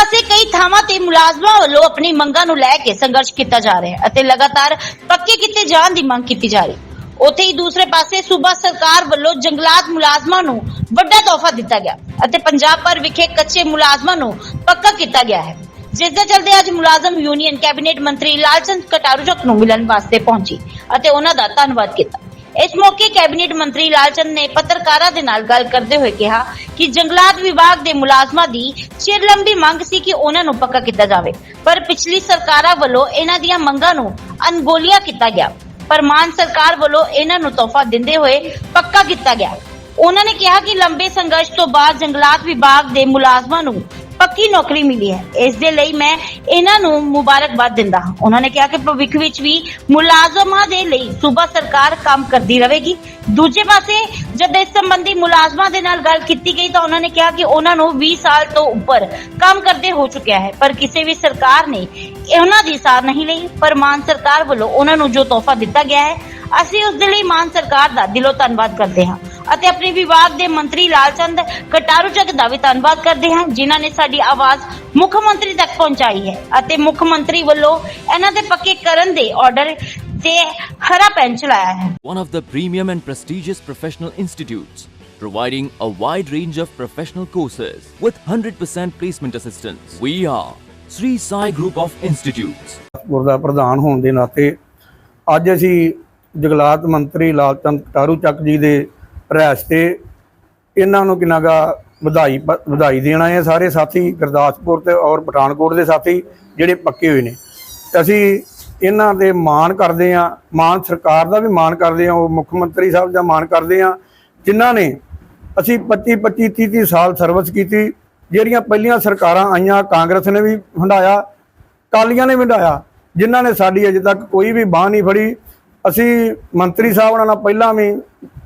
ਪਾਸੇ ਕਈ ਥਾਵਾਂ ਤੇ ਮੁਲਾਜ਼ਮਾਂ ਵੱਲੋਂ ਆਪਣੀ ਮੰਗਾਂ ਨੂੰ ਲੈ ਕੇ ਸੰਘਰਸ਼ ਕੀਤਾ ਜਾ ਰਿਹਾ ਹੈ ਅਤੇ ਲਗਾਤਾਰ ਪੱਕੇ ਕੀਤੇ ਜਾਣ ਦੀ ਮੰਗ ਕੀਤੀ ਜਾ ਰਹੀ ਹੈ। ਉੱਥੇ ਹੀ ਦੂਸਰੇ ਪਾਸੇ ਸੂਬਾ ਸਰਕਾਰ ਵੱਲੋਂ ਜੰਗਲਾਤ ਮੁਲਾਜ਼ਮਾਂ ਨੂੰ ਵੱਡਾ ਤੋਹਫਾ ਦਿੱਤਾ ਗਿਆ ਅਤੇ ਪੰਜਾਬ ਭਰ ਵਿਖੇ ਕੱਚੇ ਮੁਲਾਜ਼ਮਾਂ ਨੂੰ ਪੱਕਾ ਕੀਤਾ ਗਿਆ ਹੈ। ਜਿਸ ਦੇ ਚਲਦੇ ਅੱਜ ਮੁਲਾਜ਼ਮ ਯੂਨੀਅਨ ਕੈਬਨਿਟ ਮੰਤਰੀ ਲਾਲਚੰਦ ਕਟਾਰੂਚਕ ਨੂੰ ਮਿਲਣ ਵਾਸਤੇ ਪਹੁੰਚੀ ਅਤੇ ਉਹਨਾਂ ਦਾ ਧੰਨਵਾਦ ਕੀਤਾ। ਇਸ ਮੌਕੇ ਕੈਬਨਿਟ ਮੰਤਰੀ ਲਾਲਚੰਦ ਨੇ ਪੱਤਰਕਾਰਾਂ ਦੇ ਨਾਲ ਗੱਲ ਕਰਦੇ ਹੋਏ ਕਿਹਾ ਕਿ ਜੰਗਲਾਤ ਵਿਭਾਗ ਦੇ ਮੁਲਾਜ਼ਮਾਂ ਦੀ ਚਿਰ ਲੰਬੀ ਮੰਗ ਸੀ ਕਿ ਉਹਨਾਂ ਨੂੰ ਪੱਕਾ ਕੀਤਾ ਜਾਵੇ, ਪਰ ਪਿਛਲੀ ਸਰਕਾਰਾਂ ਵੱਲੋਂ ਇਹਨਾਂ ਦੀਆਂ ਮੰਗਾਂ ਨੂੰ ਅਣਗੌਲਿਆ ਕੀਤਾ ਗਿਆ। ਪਰ ਮਾਨ ਸਰਕਾਰ ਵੱਲੋਂ ਇਹਨਾਂ ਨੂੰ ਤੋਹਫਾ ਦਿੰਦੇ ਹੋਏ ਪੱਕਾ ਕੀਤਾ ਗਿਆ। ਉਹਨਾਂ ਨੇ ਕਿਹਾ ਕਿ ਲੰਬੇ ਸੰਘਰਸ਼ ਤੋਂ ਬਾਅਦ ਜੰਗਲਾਤ ਵਿਭਾਗ ਦੇ ਮੁਲਾਜ਼ਮਾਂ ਨੂੰ ਪੱਕੀ ਨੌਕਰੀ ਮਿਲੀ ਹੈ। ਇਸ ਦੇ ਲਈ ਮੈਂ ਇਹਨਾਂ ਨੂੰ ਮੁਬਾਰਕਬਾਦ ਦਿੰਦਾ ਹਾਂ। ਉਹਨਾਂ ਨੇ ਕਿਹਾ ਕਿ ਭਵਿੱਖ ਵਿੱਚ ਵੀ ਮੁਲਾਜ਼ਮਾਂ ਦੇ ਲਈ ਸੂਬਾ ਸਰਕਾਰ ਕੰਮ ਕਰਦੀ ਰਹੇਗੀ। ਦੂਜੇ ਪਾਸੇ, ਜਦ ਇਸ ਸੰਬੰਧੀ ਮੁਲਾਜ਼ਮਾਂ ਦੇ ਨਾਲ ਗੱਲ ਕੀਤੀ ਗਈ ਤਾਂ ਉਹਨਾਂ ਨੇ ਕਿਹਾ ਕਿ ਉਹਨਾਂ ਨੂੰ 20 ਸਾਲ ਤੋਂ ਉੱਪਰ ਕੰਮ ਕਰਦੇ ਹੋ ਚੁੱਕਿਆ ਹੈ। ਪਰ ਕਿਸੇ ਵੀ ਸਰਕਾਰ ਨੇ ਉਹਨਾਂ ਦੀ ਸਾਰ ਨਹੀਂ ਲਈ। ਪਰ ਮਾਨ ਸਰਕਾਰ ਵੱਲੋਂ ਉਹਨਾਂ ਨੂੰ ਜੋ ਤੋਹਫਾ ਦਿੱਤਾ ਗਿਆ ਹੈ, ਅਸੀਂ ਉਸ ਦੇ ਲਈ ਮਾਨ ਸਰਕਾਰ ਦਾ ਦਿਲੋਂ ਧੰਨਵਾਦ ਕਰਦੇ ਹਾਂ। ਅਤੇ ਆਪਣੇ ਵਿਭਾਗ ਦੇ ਮੰਤਰੀ ਲਾਲਚੰਦ ਕਟਾਰੂਚਕ ਦਾ ਵੀ ਧੰਨਵਾਦ ਕਰਦੇ ਹਾਂ ਜਿਨ੍ਹਾਂ ਨੇ ਸਾਡੀ ਆਵਾਜ਼ ਮੁੱਖ ਮੰਤਰੀ ਤੱਕ ਪਹੁੰਚਾਈ ਹੈ ਅਤੇ ਮੁੱਖ ਮੰਤਰੀ ਵੱਲੋਂ ਇਹਨਾਂ ਦੇ ਪੱਕੇ ਕਰਨ ਦੇ ਆਰਡਰ ਤੇ ਹਰਾ ਪੈਨ ਚਲਾਇਆ ਹੈ one of the premium and prestigious professional institutes, providing a wide range of professional courses with 100% placement assistance. We are Sri Sai Group of Institutes. ਗੁਰ ਦਾ ਪ੍ਰਧਾਨ ਹੋਣ ਦੇ ਨਾਤੇ ਅੱਜ ਅਸੀਂ ਜਗਲਾਤ ਮੰਤਰੀ ਲਾਲਚੰਦ ਕਟਾਰੂ ਚੱਕ ਜੀ ਦੇ ਰਿਹਾਇਸ਼ ਤੇ ਇਹਨਾਂ ਨੂੰ ਕਿਨਾਗਾ ਵਧਾਈ ਪ- ਵਧਾਈ ਦੇਣਾ ਹੈ ਸਾਰੇ ਸਾਥੀ, ਗੁਰਦਾਸਪੁਰ ਤੇ ਔਰ ਪਠਾਨਕੋਟ ਦੇ ਸਾਥੀ ਜਿਹੜੇ ਪੱਕੇ ਹੋਏ ਨੇ। ਅਸੀਂ ਇਹਨਾਂ ਦੇ ਮਾਣ ਕਰਦੇ ਆ ਮਾਣ ਸਰਕਾਰ ਦਾ ਵੀ ਮਾਣ ਕਰਦੇ ਆ ਉਹ ਮੁੱਖ ਮੰਤਰੀ ਸਾਹਿਬ ਦਾ ਮਾਣ ਕਰਦੇ ਆ ਜਿਨ੍ਹਾਂ ਨੇ ਅਸੀਂ 25 25 30 30 ਸਾਲ ਸਰਵਿਸ ਕੀਤੀ, ਜਿਹੜੀਆਂ ਪਹਿਲੀਆਂ ਸਰਕਾਰਾਂ ਆਈਆਂ, ਕਾਂਗਰਸ ਨੇ ਵੀ ਹੰਡਾਇਆ ਕਾਲੀਆਂ ਨੇ ਵੀ ਵੰਡਾਇਆ, ਜਿਨ੍ਹਾਂ ਨੇ ਸਾਡੀ ਅਜੇ ਤੱਕ ਕੋਈ ਵੀ ਬਾਹ ਨਹੀਂ ਫੜੀ ਅਸੀਂ ਮੰਤਰੀ ਸਾਹਿਬ ਨਾਲ ਪਹਿਲਾਂ ਵੀ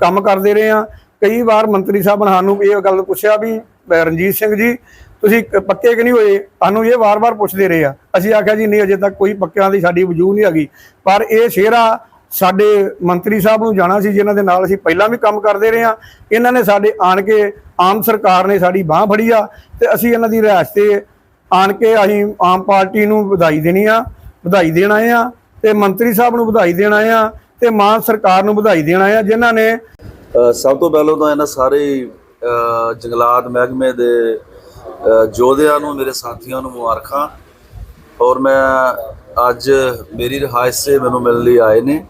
ਕੰਮ ਕਰਦੇ ਰਹੇ ਹਾਂ। ਕਈ ਵਾਰ ਮੰਤਰੀ ਸਾਹਿਬ ਨੇ ਸਾਨੂੰ ਇਹ ਗੱਲ ਪੁੱਛਿਆ ਵੀ ਰਣਜੀਤ ਸਿੰਘ ਜੀ, ਤੁਸੀਂ ਪੱਕੇ ਕਿ ਨਹੀਂ ਹੋਏ? ਸਾਨੂੰ ਇਹ ਵਾਰ-ਵਾਰ ਪੁੱਛਦੇ ਰਹੇ ਆ। ਅਸੀਂ ਆਖਿਆ ਜੀ, ਨਹੀਂ, ਅਜੇ ਤੱਕ ਕੋਈ ਪੱਕਿਆਂ ਦੀ ਸਾਡੀ ਵਜੂਦ ਨਹੀਂ ਹੈਗੀ। ਪਰ ਇਹ ਸ਼ੇਰਾ ਸਾਡੇ ਮੰਤਰੀ ਸਾਹਿਬ ਨੂੰ ਜਾਣਾ ਸੀ, ਜਿਨ੍ਹਾਂ ਦੇ ਨਾਲ ਅਸੀਂ ਪਹਿਲਾਂ ਵੀ ਕੰਮ ਕਰਦੇ ਰਹੇ ਹਾਂ। ਇਹਨਾਂ ਨੇ ਸਾਡੇ ਆਣ ਕੇ, ਆਮ ਸਰਕਾਰ ਨੇ ਸਾਡੀ ਬਾਹ ਫੜੀ ਆ ਤੇ ਅਸੀਂ ਇਹਨਾਂ ਦੀ ਰਿਹਾਇਸ਼ ਤੇ ਆਣ ਕੇ ਅਸੀਂ ਆਮ ਪਾਰਟੀ ਨੂੰ ਵਧਾਈ ਦੇਣੀ ਆ, ਵਧਾਈ ਦੇਣਾ ਆਏ ਆ। ਤੇ ਮੰਤਰੀ ਸਾਹਿਬ ਨੂੰ ਵਧਾਈ ਦੇਣਾ ਆ ਤੇ ਮਾਨ ਸਰਕਾਰ ਨੂੰ ਵਧਾਈ ਦੇਣਾ ਆ ਜਿਨ੍ਹਾਂ ਨੇ ਸਭ ਤੋਂ ਪਹਿਲਾਂ ਤਾਂ ਇਹਨਾਂ ਸਾਰੇ ਜੰਗਲਾਤ ਮਹਿਕਮੇ ਦੇ ਅ, ਯੋਧਿਆਂ ਨੂੰ ਮੇਰੇ ਸਾਥੀਆਂ ਨੂੰ ਮੁਬਾਰਕਾਂ। ਔਰ ਮੈਂ ਅੱਜ ਮੇਰੀ ਰਿਹਾਇਸ਼ ਸੇ ਮੈਨੂੰ ਮਿਲਣ ਲਈ ਆਏ ਨੇ।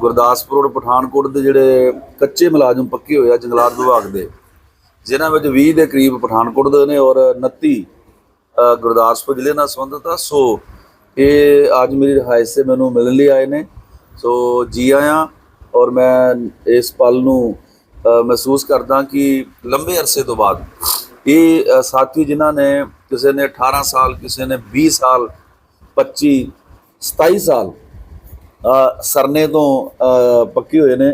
ਗੁਰਦਾਸਪੁਰ ਔਰ ਪਠਾਨਕੋਟ ਦੇ ਜਿਹੜੇ ਕੱਚੇ ਮੁਲਾਜ਼ਮ ਪੱਕੇ ਹੋਏ ਆ ਜੰਗਲਾਤ ਵਿਭਾਗ ਦੇ ਜਿਨ੍ਹਾਂ ਵਿੱਚ 20 ਦੇ ਕਰੀਬ ਪਠਾਨਕੋਟ ਦੇ ਨੇ ਔਰ 29 ਗੁਰਦਾਸਪੁਰ ਜ਼ਿਲ੍ਹੇ ਨਾਲ ਸੰਬੰਧਿਤ ਆ। ਸੋ ਇਹ ਅੱਜ ਮੇਰੀ ਰਿਹਾਇਸ਼ ਸੇ ਮੈਨੂੰ ਮਿਲਣ ਲਈ ਆਏ ਨੇ। ਸੋ ਜੀ ਆਇਆਂ ਔਰ ਮੈਂ ਇਸ ਪਲ ਨੂੰ ਮਹਿਸੂਸ ਕਰਦਾ ਕਿ ਲੰਬੇ ਅਰਸੇ ਤੋਂ ਬਾਅਦ ਇਹ ਸਾਥੀ ਜਿਨ੍ਹਾਂ ਨੇ ਕਿਸੇ ਨੇ 18 ਸਾਲ, ਕਿਸੇ ਨੇ 20 ਸਾਲ 25 27 ਸਾਲ ਸਰਨੇ ਤੋਂ ਪੱਕੇ ਹੋਏ ਨੇ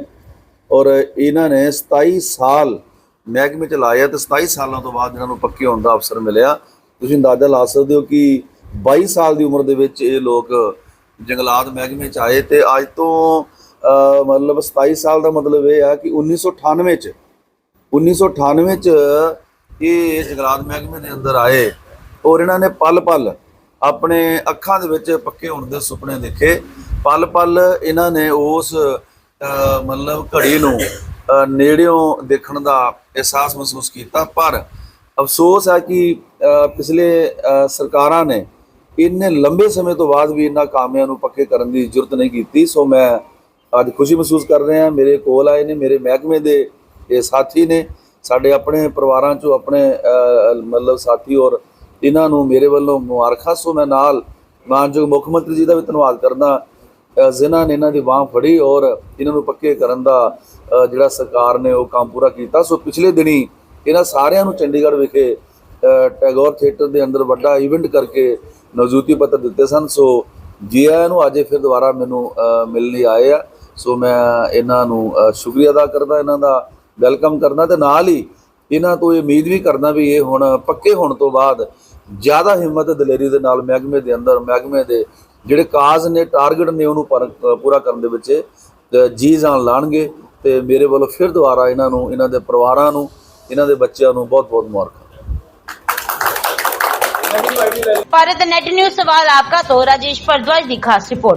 ਔਰ ਇਹਨਾਂ ਨੇ 27 ਸਾਲ ਮਹਿਕਮੇ ਚ ਲਾਇਆ ਤੇ 27 ਸਾਲਾਂ ਤੋਂ ਬਾਅਦ ਇਹਨਾਂ ਨੂੰ ਪੱਕੇ ਹੋਣ ਦਾ ਅਵਸਰ ਮਿਲਿਆ। ਤੁਸੀਂ ਅੰਦਾਜ਼ਾ ਲਾ ਸਕਦੇ ਹੋ ਕਿ 22 ਸਾਲ ਦੀ ਉਮਰ ਦੇ ਵਿੱਚ ਇਹ ਲੋਕ ਜੰਗਲਾਤ ਮਹਿਕਮੇ ਚ ਆਏ ਤੇ ਅੱਜ ਤੋਂ ਮਤਲਬ 27 ਸਾਲ ਦਾ ਮਤਲਬ ਇਹ ਆ ਕਿ 1998 ਚ 1998 ਚ ਇਹ ਜੰਗਲਾਤ ਮਹਿਕਮੇ ਦੇ ਅੰਦਰ ਆਏ ਔਰ ਇਹਨਾਂ ਨੇ ਪਲ-ਪਲ ਆਪਣੇ ਅੱਖਾਂ ਦੇ ਵਿੱਚ ਪੱਕੇ ਹੋਣ ਦੇ ਸੁਪਨੇ ਦੇਖੇ। ਪਲ-ਪਲ ਇਹਨਾਂ ਨੇ ਉਸ ਮਤਲਬ ਘੜੀ ਨੂੰ ਨੇੜਿਓਂ ਦੇਖਣ ਦਾ ਅਹਿਸਾਸ ਮਹਿਸੂਸ ਕੀਤਾ। ਪਰ ਅਫਸੋਸ ਹੈ ਕਿ ਪਿਛਲੇ ਸਰਕਾਰਾਂ ਨੇ ਇੰਨੇ ਲੰਬੇ ਸਮੇਂ ਤੋਂ ਬਾਅਦ ਵੀ ਇਹਨਾਂ ਕਾਮਿਆਂ ਨੂੰ ਪੱਕੇ ਕਰਨ ਦੀ ਜ਼ਰੂਰਤ ਨਹੀਂ ਕੀਤੀ ਸੋ ਮੈਂ ਅੱਜ ਖੁਸ਼ੀ ਮਹਿਸੂਸ ਕਰ ਰਿਹਾ ਮੇਰੇ ਕੋਲ ਆਏ ਨੇ ਮੇਰੇ ਮਹਿਕਮੇ ਦੇ ਇਹ ਸਾਥੀ ਨੇ ਸਾਡੇ ਆਪਣੇ ਪਰਿਵਾਰਾਂ ਚੋਂ ਆਪਣੇ ਮਤਲਬ ਸਾਥੀ ਔਰ ਇਹਨਾਂ ਨੂੰ ਮੇਰੇ ਵੱਲੋਂ ਮੁਬਾਰਕਾਂ ਸੋ ਮੈਂ ਨਾਲ ਮਾਨਯੋਗ ਮੁੱਖ ਮੰਤਰੀ ਜੀ ਦਾ ਵੀ ਧੰਨਵਾਦ ਕਰਦਾ ਅਹ, ਨੇ ਇਹਨਾਂ ਦੀ ਬਾਹ ਫੜੀ ਔਰ ਇਹਨਾਂ ਨੂੰ ਪੱਕੇ ਕਰਨ ਦਾ ਜਿਹੜਾ ਸਰਕਾਰ ਨੇ ਉਹ ਕੰਮ ਪੂਰਾ ਕੀਤਾ ਸੋ ਪਿਛਲੇ ਦਿਨੀ ਇਹਨਾਂ ਸਾਰਿਆਂ ਨੂੰ ਚੰਡੀਗੜ੍ਹ ਵਿਖੇ ਟੈਗੋਰ ਥੀਏਟਰ ਦੇ ਅੰਦਰ ਵੱਡਾ ਇਵੈਂਟ ਕਰਕੇ ਨਵਜੂਤੀ ਪੱਤਰ ਦਿੱਤੇ ਸਨ ਸੋ ਜੀ ਆਇਆਂ ਨੂੰ ਅੱਜ ਫਿਰ ਦੁਬਾਰਾ ਮੈਨੂੰ ਮਿਲਣ ਲਈ ਆਏ ਆ ਸੋ ਮੈਂ ਇਹਨਾਂ ਨੂੰ ਸ਼ੁਕਰੀਆ ਅਦਾ ਕਰਦਾ ਇਹਨਾਂ ਦਾ ਵੈਲਕਮ ਕਰਦਾ ਤੇ ਨਾਲ ਹੀ ਇਹਨਾਂ ਤੋਂ ਇਹ ਉਮੀਦ ਵੀ ਕਰਦਾ ਵੀ ਇਹ ਹੁਣ ਪੱਕੇ ਹੋਣ ਤੋਂ ਬਾਅਦ ਜ਼ਿਆਦਾ ਹਿੰਮਤ ਦਲੇਰੀ ਦੇ ਨਾਲ ਮਹਿਕਮੇ ਦੇ ਅੰਦਰ ਮਹਿਕਮੇ ਦੇ ਜਿਹੜੇ ਕਾਜ਼ ਨੇ ਟਾਰਗੇਟ ਨੇ ਉਹਨੂੰ ਪਰ- ਪੂਰਾ ਕਰਨ ਦੇ ਵਿੱਚ ਅਹ, ਜੀ ਜਾਨ ਲਾਣਗੇ ਤੇ ਮੇਰੇ ਵੱਲੋਂ ਫਿਰ ਦੁਬਾਰਾ ਇਹਨਾਂ ਨੂੰ ਇਹਨਾਂ ਦੇ ਪਰਿਵਾਰਾਂ ਨੂੰ ਇਹਨਾਂ ਦੇ ਬੱਚਿਆਂ ਨੂੰ ਬਹੁਤ ਬਹੁਤ ਮੁਬਾਰਕ। भारत नेट न्यूज सवाल आपका तो राजेश भारद्वाज की खास रिपोर्ट